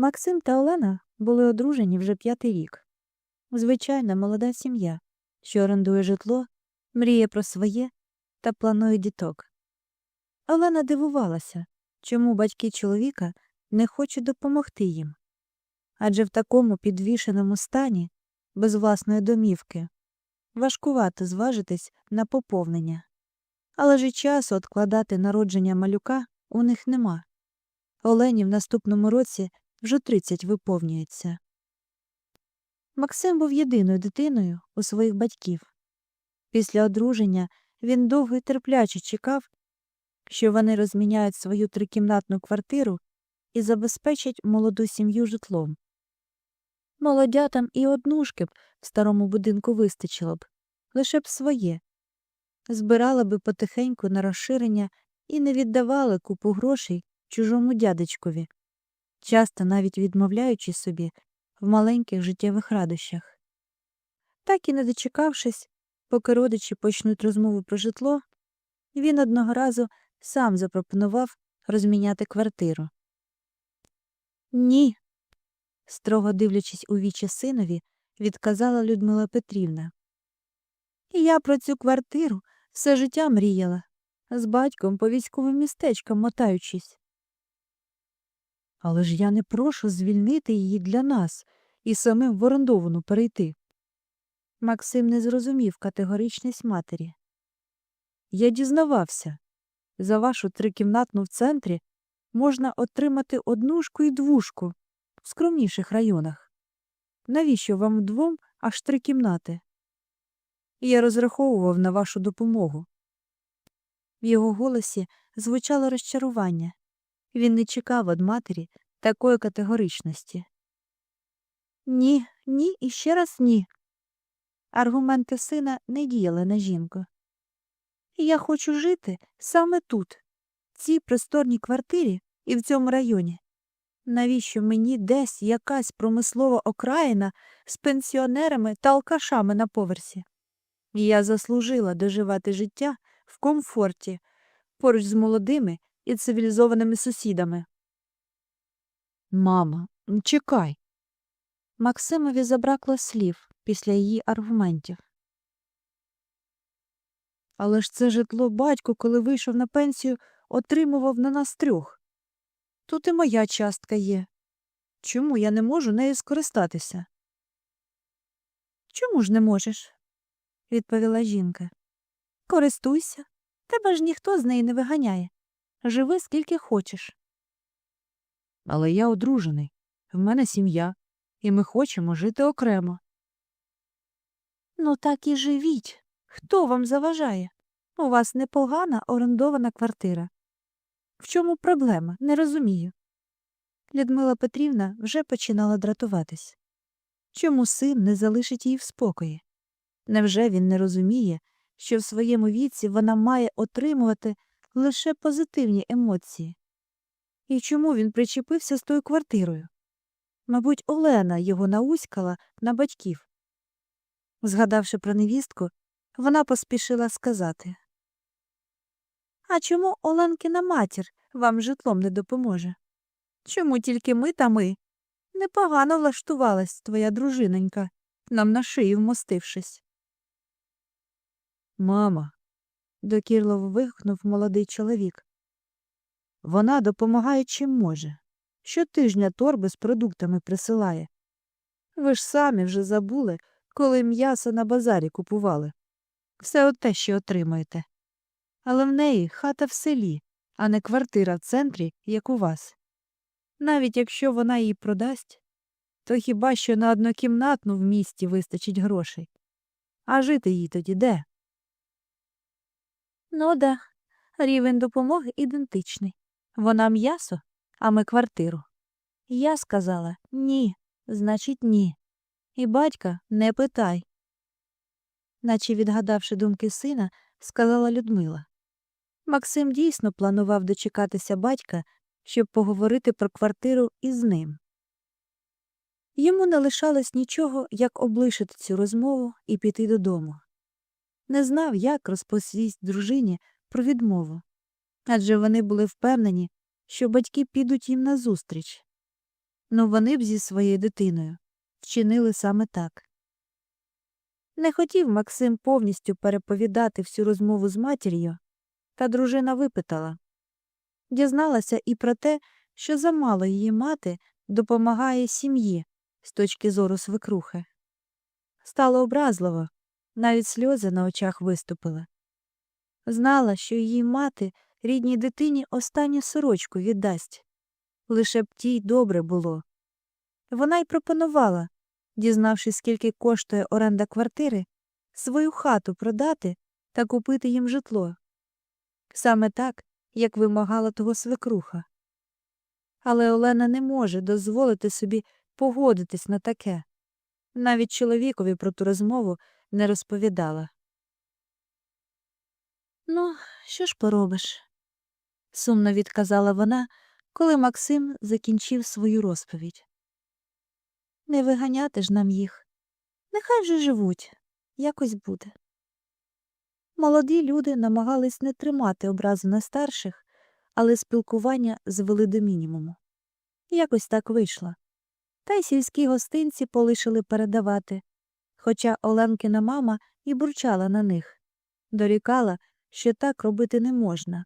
Максим та Олена були одружені вже п'ятий рік. Звичайна молода сім'я, що орендує житло, мріє про своє та планує діток. Олена дивувалася, чому батьки чоловіка не хочуть допомогти їм. Адже в такому підвішеному стані, без власної домівки, важкувато зважитись на поповнення. Але ж і часу откладати народження малюка у них нема. Олені в наступному році вже 30 виповнюється. Максим був єдиною дитиною у своїх батьків. Після одруження він довго й терпляче чекав, що вони розміняють свою трикімнатну квартиру і забезпечать молоду сім'ю житлом. Молодятам і однушки б в старому будинку вистачило б, лише б своє. Збирали би потихеньку на розширення і не віддавали купу грошей чужому дядечкові, часто навіть відмовляючи собі в маленьких життєвих радощах. Так і не дочекавшись, поки родичі почнуть розмову про житло, він одного разу сам запропонував розміняти квартиру. Ні, строго дивлячись у вічі синові, відказала Людмила Петрівна. Я про цю квартиру все життя мріяла, з батьком по військовим містечкам мотаючись. Але ж я не прошу звільнити її для нас і самим в орендовану перейти. Максим не зрозумів категоричність матері. Я дізнавався. За вашу трикімнатну в центрі можна отримати однушку і двушку в скромніших районах. Навіщо вам двом аж три кімнати? Я розраховував на вашу допомогу. В його голосі звучало розчарування. Він не чекав від матері такої категоричності. Ні, ні і ще раз ні. Аргументи сина не діяли на жінку. Я хочу жити саме тут, в цій просторній квартирі і в цьому районі. Навіщо мені десь якась промислова окраїна з пенсіонерами та алкашами на поверсі? Я заслужила доживати життя в комфорті поруч з молодими і цивілізованими сусідами. Мама, чекай. Максимові забракло слів після її аргументів. Але ж це житло батько, коли вийшов на пенсію, отримував на нас трьох. Тут і моя частка є. Чому я не можу нею скористатися? Чому ж не можеш? відповіла жінка. Користуйся, тебе ж ніхто з неї не виганяє. Живи скільки хочеш. Але я одружений, в мене сім'я, і ми хочемо жити окремо. Ну, так і живіть. Хто вам заважає? У вас непогана орендована квартира. В чому проблема? Не розумію. Людмила Петрівна вже починала дратуватись. Чому син не залишить її в спокої? Невже він не розуміє, що в своєму віці вона має отримувати лише позитивні емоції? І чому він причепився з тою квартирою? Мабуть, Олена його науськала на батьків. Згадавши про невістку, вона поспішила сказати А чому Оленкина матір вам житлом не допоможе? Чому тільки ми та ми? Непогано влаштувалась твоя дружинонька, нам на шию вмостившись. Мама, докірливо вигукнув молодий чоловік. Вона допомагає чим може. Щотижня торби з продуктами присилає. Ви ж самі вже забули, коли м'ясо на базарі купували. Все от те, що отримаєте. Але в неї хата в селі, а не квартира в центрі, як у вас. Навіть якщо вона її продасть, то хіба що на однокімнатну в місті вистачить грошей. А жити їй тоді де? Ну да, рівень допомоги ідентичний. Вона м'ясо, а ми квартиру. Я сказала ні, значить, ні. І батька не питай. Наче відгадавши думки сина, сказала Людмила. Максим дійсно планував дочекатися батька, щоб поговорити про квартиру із ним. Йому не лишалось нічого, як облишити цю розмову і піти додому. Не знав, як розповість дружині про відмову, адже вони були впевнені, що батьки підуть їм назустріч. Ну вони б зі своєю дитиною вчинили саме так. Не хотів Максим повністю переповідати всю розмову з матір'ю, та дружина випитала. Дізналася і про те, що замало її мати допомагає сім'ї з точки зору свекрухи. Стало образливо, навіть сльози на очах виступили. Знала, що її мати рідній дитині останню сорочку віддасть, лише б тій добре було. Вона й пропонувала, дізнавшись, скільки коштує оренда квартири, свою хату продати та купити їм житло. Саме так, як вимагала того свекруха. Але Олена не може дозволити собі погодитись на таке. Навіть чоловікові про ту розмову не розповідала. Ну, що ж поробиш? сумно відказала вона, коли Максим закінчив свою розповідь. Не виганяти ж нам їх. Нехай же живуть, якось буде. Молоді люди намагались не тримати образу на старших, але спілкування звели до мінімуму. Якось так вийшло. Та й сільські гостинці полишили передавати, хоча Оленкина мама і бурчала на них, дорікала, що так робити не можна.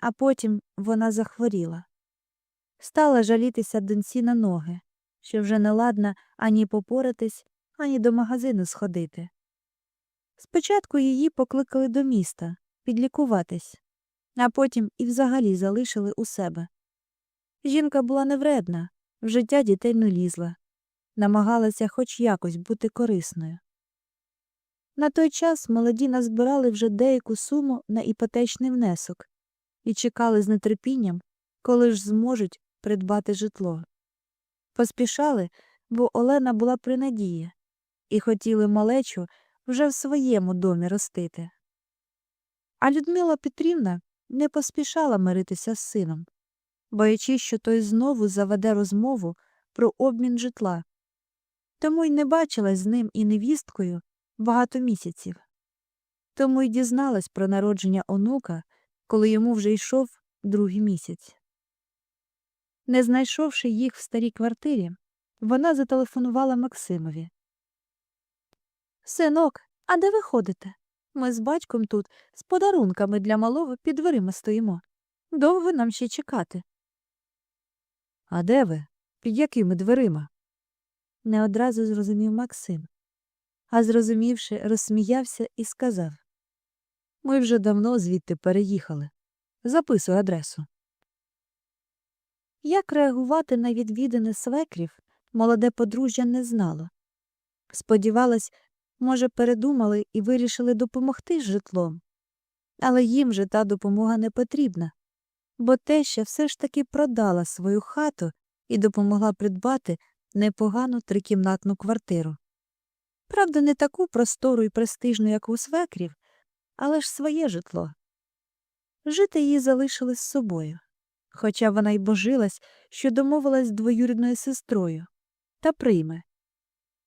А потім вона захворіла. Стала жалітися доньці на ноги, що вже не ладна ані попоратись, ані до магазину сходити. Спочатку її покликали до міста підлікуватись, а потім і взагалі залишили у себе. Жінка була невредна, в життя дітей не лізла, намагалася хоч якось бути корисною. На той час молоді назбирали вже деяку суму на іпотечний внесок і чекали з нетерпінням, коли ж зможуть придбати житло. Поспішали, бо Олена була при надії, і хотіли малечу вже в своєму домі ростити. А Людмила Петрівна не поспішала миритися з сином, боячись, що той знову заведе розмову про обмін житла, тому й не бачилась з ним і невісткою багато місяців. Тому й дізналась про народження онука, коли йому вже йшов другий місяць. Не знайшовши їх в старій квартирі, вона зателефонувала Максимові. Синок, а де ви ходите? Ми з батьком тут з подарунками для малого під дверима стоїмо. Довго нам ще чекати. А де ви? Під якими дверима? Не одразу зрозумів Максим. А зрозумівши, розсміявся і сказав Ми вже давно звідти переїхали. Записуй адресу. Як реагувати на відвідини свекрів, молоде подружжя не знало. Сподівалась, може, передумали і вирішили допомогти з житлом. Але їм же та допомога не потрібна, бо теща все ж таки продала свою хату і допомогла придбати непогану трикімнатну квартиру. Правда, не таку простору і престижну, як у свекрів, але ж своє житло. Жити її залишили з собою, хоча вона й божилась, що домовилась з двоюрідною сестрою та прийме.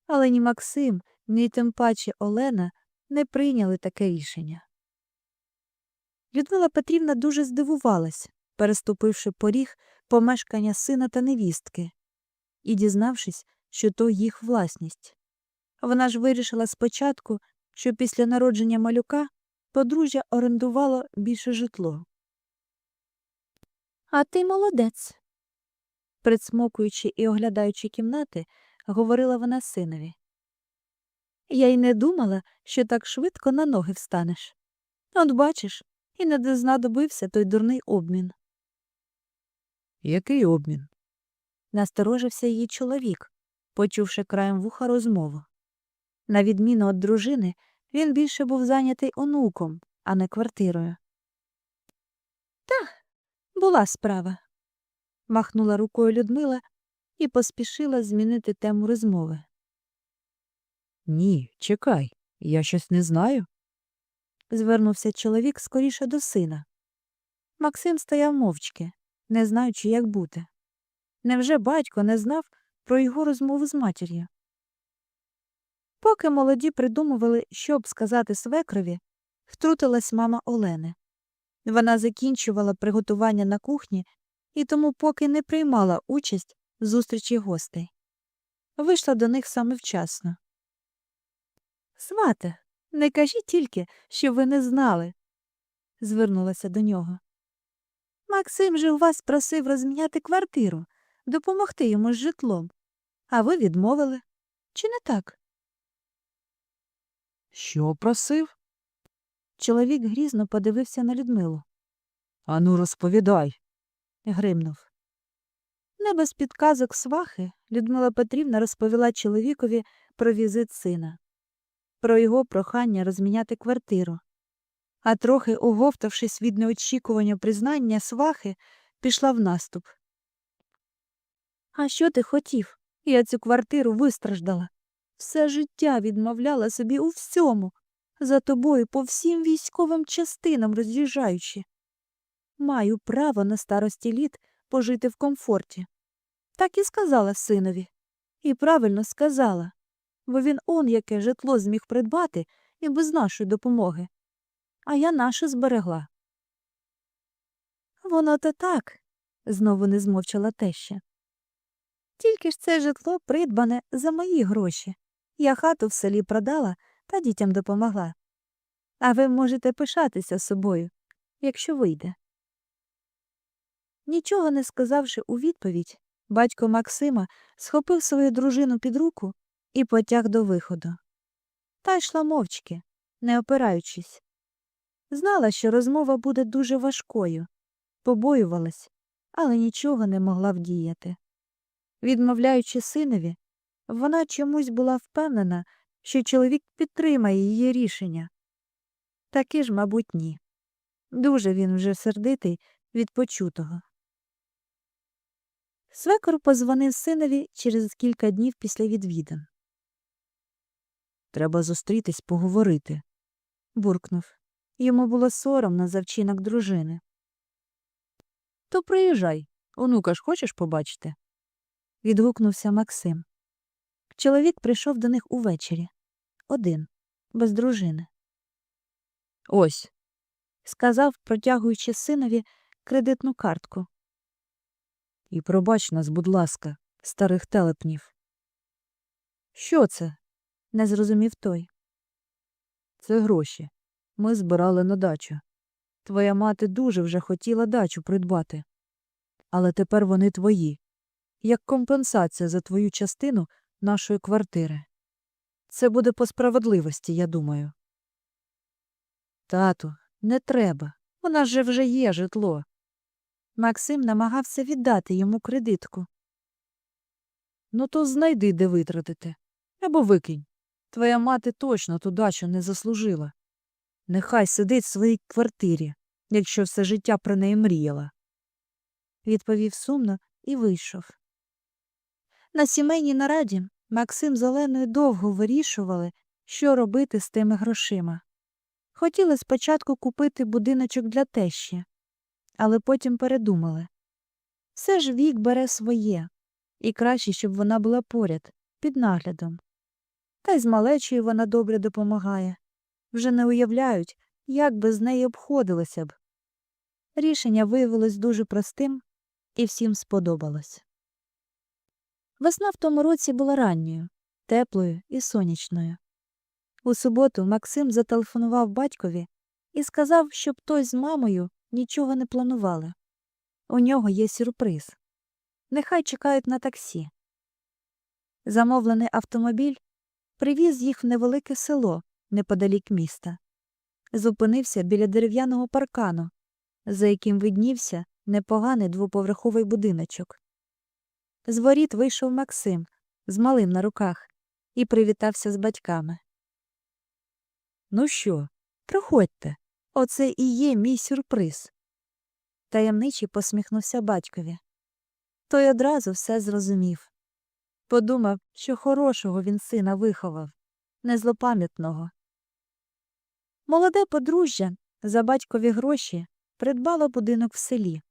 Але ні Максим, ні тим паче Олена не прийняли таке рішення. Людмила Петрівна дуже здивувалась, переступивши поріг помешкання сина та невістки, і дізнавшись, що то їх власність. Вона ж вирішила спочатку, що після народження малюка подружжя орендувало більше житло. А ти молодець. Присмокуючи і оглядаючи кімнати, говорила вона синові. Я й не думала, що так швидко на ноги встанеш. От бачиш, і не знадобився той дурний обмін. Який обмін? Насторожився її чоловік, почувши краєм вуха розмову. На відміну від дружини, він більше був зайнятий онуком, а не квартирою. Та, була справа. махнула рукою Людмила і поспішила змінити тему розмови. Ні, чекай, я щось не знаю. Звернувся чоловік скоріше до сина. Максим стояв мовчки, не знаючи, як бути. Невже батько не знав про його розмову з матір'ю? Поки молоді придумували, що б сказати свекрові, втрутилась мама Олени. Вона закінчувала приготування на кухні і тому поки не приймала участь в зустрічі гостей. Вийшла до них саме вчасно. Свате, не кажіть тільки, що ви не знали, звернулася до нього. Максим же у вас просив розміняти квартиру, допомогти йому з житлом. А ви відмовили. Чи не так? Що просив? Чоловік грізно подивився на Людмилу, Ану, розповідай. гримнув. Не без підказок свахи Людмила Петрівна розповіла чоловікові про візит сина, про його прохання розміняти квартиру. А трохи оговтавшись від неочікування признання свахи, пішла в наступ. А що ти хотів? Я цю квартиру вистраждала. Все життя відмовляла собі у всьому, за тобою по всім військовим частинам роз'їжджаючи. Маю право на старості літ пожити в комфорті. Так і сказала синові. І правильно сказала, бо він он яке житло зміг придбати і без нашої допомоги. А я наше зберегла. Воно то так, знову не змовчала теща. Тільки ж це житло придбане за мої гроші. Я хату в селі продала та дітям допомогла. А ви можете пишатися собою, якщо вийде. Нічого не сказавши у відповідь, батько Максима схопив свою дружину під руку і потяг до виходу. Та йшла мовчки, не опираючись. Знала, що розмова буде дуже важкою, побоювалась, але нічого не могла вдіяти. Відмовляючи синові, вона чомусь була впевнена, що чоловік підтримає її рішення. Таки ж, мабуть, ні. Дуже він вже сердитий від почутого. Свекор позвонив синові через кілька днів після відвідин. Треба зустрітись, поговорити. буркнув. Йому було соромно за вчинок дружини. То приїжджай. Онука ж хочеш побачити? Відгукнувся Максим. Чоловік прийшов до них увечері. Один, без дружини. Ось. Сказав, протягуючи синові кредитну картку. І пробач нас, будь ласка, старих телепнів. Що це? Не зрозумів той. Це гроші. Ми збирали на дачу. Твоя мати дуже вже хотіла дачу придбати. Але тепер вони твої, як компенсація за твою частину нашої квартири. Це буде по справедливості, я думаю. Тату, не треба. У нас же вже є житло. Максим намагався віддати йому кредитку. Ну то знайди, де витратити. Або викинь. Твоя мати точно ту дачу не заслужила. Нехай сидить в своїй квартирі, якщо все життя про неї мріяла. Відповів сумно і вийшов. На сімейній нараді Максим з Оленою довго вирішували, що робити з тими грошима. Хотіли спочатку купити будиночок для тещі, але потім передумали. Все ж вік бере своє, і краще, щоб вона була поряд, під наглядом. Та й з малечою вона добре допомагає. Вже не уявляють, як без неї обходилося б. Рішення виявилось дуже простим і всім сподобалось. Весна в тому році була ранньою, теплою і сонячною. У суботу Максим зателефонував батькові і сказав, щоб той з мамою нічого не планували. У нього є сюрприз. Нехай чекають на таксі. Замовлений автомобіль привіз їх в невелике село неподалік міста. Зупинився біля дерев'яного паркану, за яким виднівся непоганий двоповерховий будиночок. З воріт вийшов Максим з малим на руках і привітався з батьками. Ну що, проходьте. Оце і є мій сюрприз. Таємничий посміхнувся батькові. Той одразу все зрозумів. Подумав, що хорошого він сина виховав, незлопам'ятного. Молоде подружжя за батькові гроші придбало будинок в селі.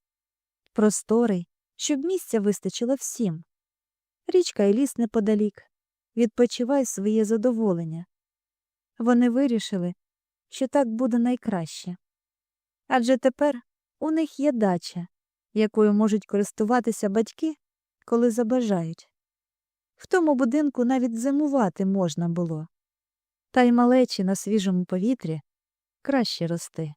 Просторий, щоб місця вистачило всім. Річка і ліс неподалік. Відпочивай своє задоволення. Вони вирішили, що так буде найкраще. Адже тепер у них є дача, якою можуть користуватися батьки коли забажають. В тому будинку навіть зимувати можна було. Та й малечі на свіжому повітрі краще рости.